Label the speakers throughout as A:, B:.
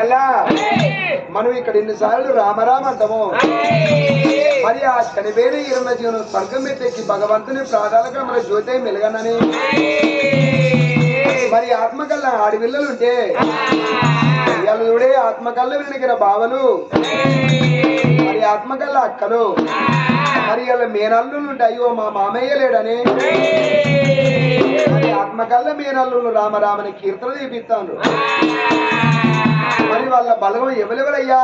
A: ఎలా? మనం ఇక్కడ ఎన్నిసార్లు రామరామ అంటాము. మరి ఆ చనిపోయిన ఇరవై జీవనం స్వర్గం పెట్టేకి భగవంతుని ప్రాధాలుగా మన జ్యోతి మెలగనని. మరి ఆత్మకల్ల ఆడపిల్లలు ఉంటే ఇవాళ చూడే ఆత్మకల్ల వెనకిన బావలు. మరి ఆత్మకల్ల అక్కలు. మరి వాళ్ళ మేనల్లులు అయ్యో మా మామయ్య లేడని ఆత్మకల్ల మేనల్లు రామరామని కీర్తన చూపిస్తాను మరి వాళ్ళ బలగం ఎవరెవరయ్యా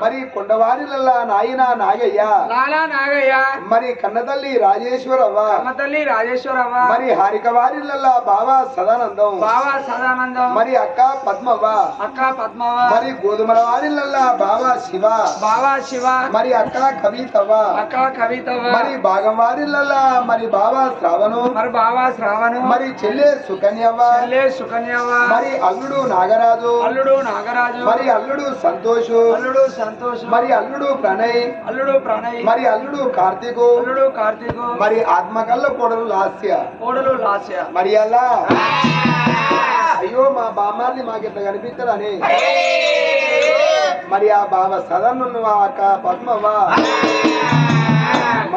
A: మరి కొండవారిలల్లా నాయన నాగయ్య.
B: లాలా నాగయ్య.
A: మరి కన్నతల్లి రాజేశ్వరవ్వ.
B: అమ్మ తల్లి రాజేశ్వరవ్వ.
A: మరి హారిక వారిలల్లా బావ సదానందం.
B: బావా సదానందం.
A: మరి అక్క పద్మవ్వ.
B: అక్క పద్మవ
A: మరి గోధుమల వారిలల్లా బావ శివ.
B: బావా శివ.
A: మరి అక్క కవితవ్వ.
B: అక్క కవితవ
A: మరి భాగం వారిలల్లా మరి బావ శ్రావణు.
B: మరి బావా శ్రావణు.
A: మరి చెల్లె సుకన్యవ్వ.
B: చెల్లె సుకన్యవ
A: మరి అల్లుడు నాగరాజు.
B: అల్లుడు నాగరాజు.
A: మరి అల్లుడు సంతోషు.
B: అల్లుడు సంతోష్
A: మరి అల్లుడు ప్రణయ్
B: అల్లుడు ప్రణయ్.
A: మరి అల్లుడు కార్తీకు
B: అల్లుడు కార్తీకు.
A: మరి ఆత్మకల్ల కొడలు లాస్య.
B: కోడలు లాస్య.
A: మరి అలా. అయ్యో మా బామ్మారిని మాకు ఇట్లా కనిపిస్తాడని మరి ఆ బావ సదన్ను అక్క పద్మవ్వ?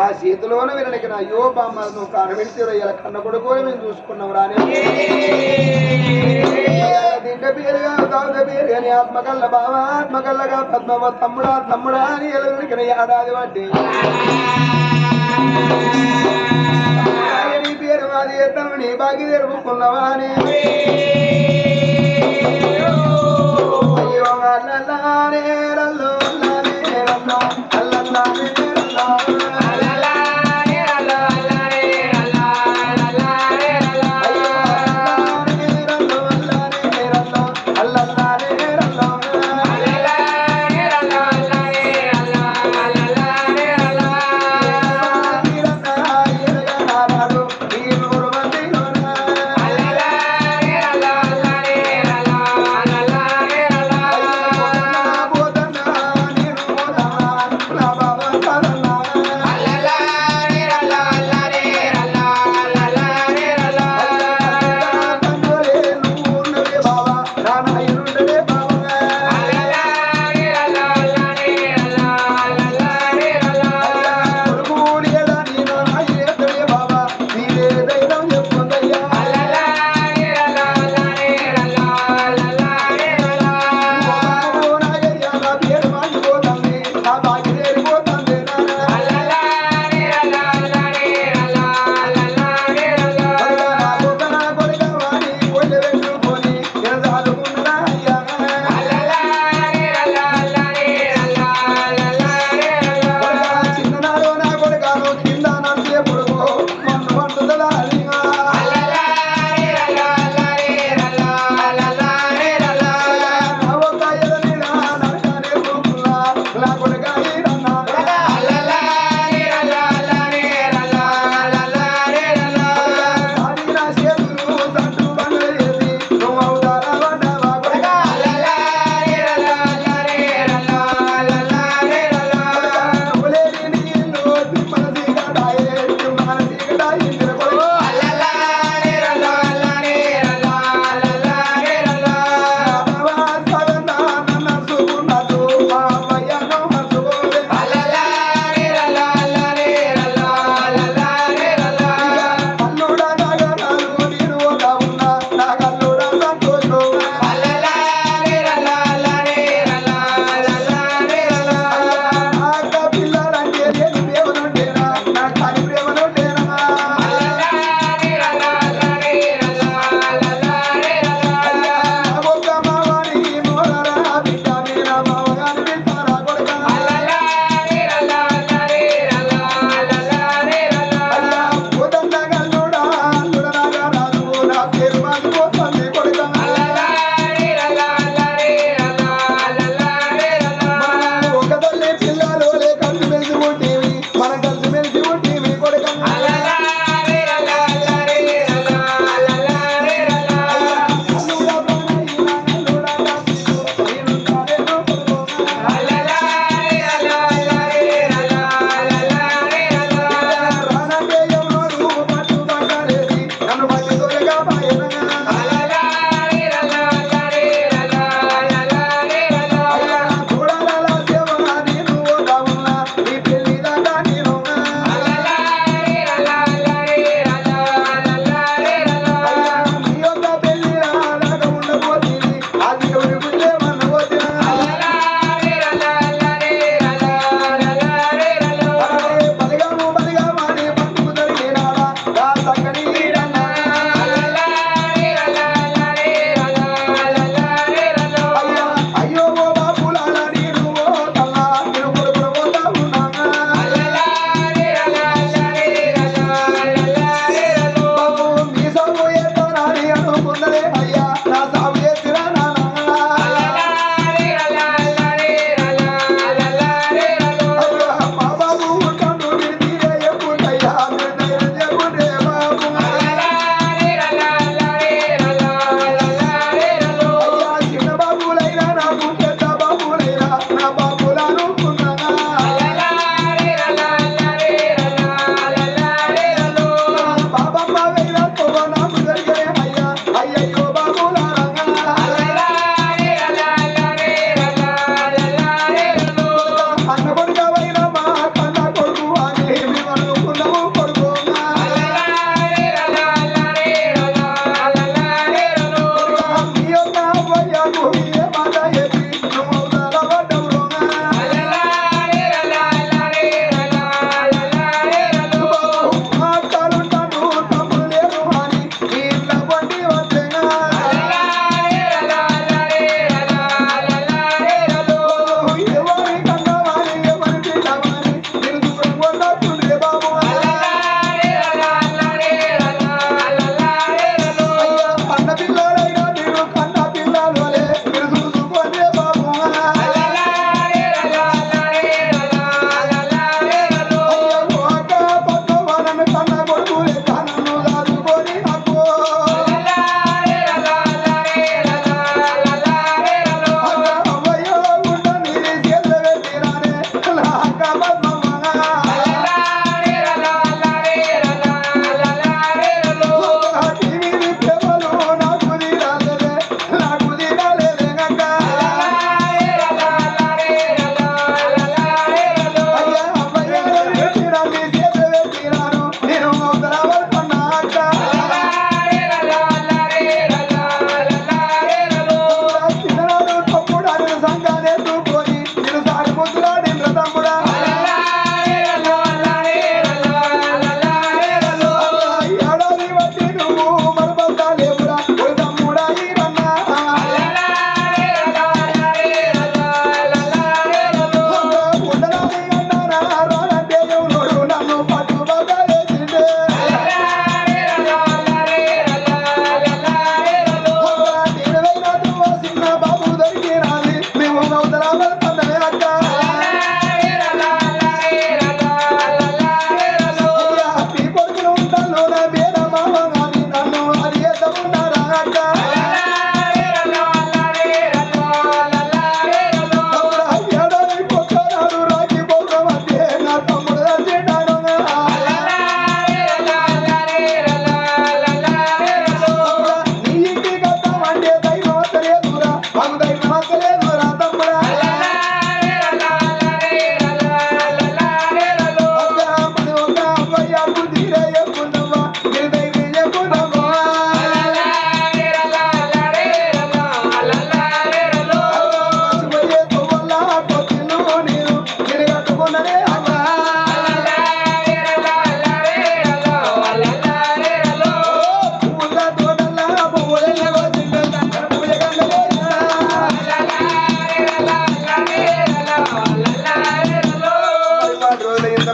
A: మా చేతిలోన వినడానికి అయ్యో బామ్మ నువ్వు కనబెడితే ఇలా కన్న కొడుకు మేము చూసుకున్నాం రాని తింట పేరుగా తాగుత పేరు అని ఆత్మకల్ల బావ ఆత్మకల్లగా పద్మవ తమ్ముడా తమ్ముడా అని ఎలుగుడికి ఏడాది పట్టి పేరు మాది ఎత్తను నీ బాగి తెరుపుకున్నవా అని. అయ్యో అల్లల్లానే రల్లో అల్లానే రల్లో అల్లల్లానే.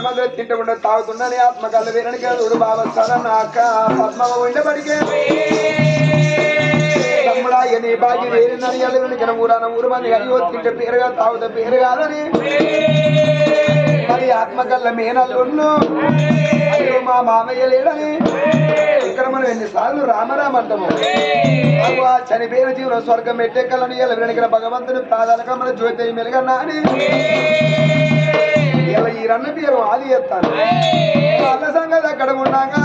A: రోజులు ఇంతమంది తింటకుండా ఆత్మ ఆత్మకల్ల వీరని చూడు బాబా నాక పద్మ ఉండబడికే తమ్ముడా బాగి వేరిందని ఎల్లు వెనుకన ఊరాన ఊరు మంది అయ్యో తింటే పేరుగా తాగుత పేరు కాదని మరి ఆత్మకల్ల మేనల్లున్ను అయ్యో మా మామయ్య లేడని. ఇక్కడ మనం ఎన్నిసార్లు రామరామ అంటాము. అవ్వా చనిపోయిన జీవన స్వర్గం ఎట్టెక్కలని ఎల్ల వెనుకన భగవంతుని ప్రాధాన్యత మన జ్యోతి మెలుగన్నా అని. ఇలా ఈ రన్న పేరు ఆది ఎత్తాను వాళ్ళ సంగతి అక్కడ ఉన్నాగా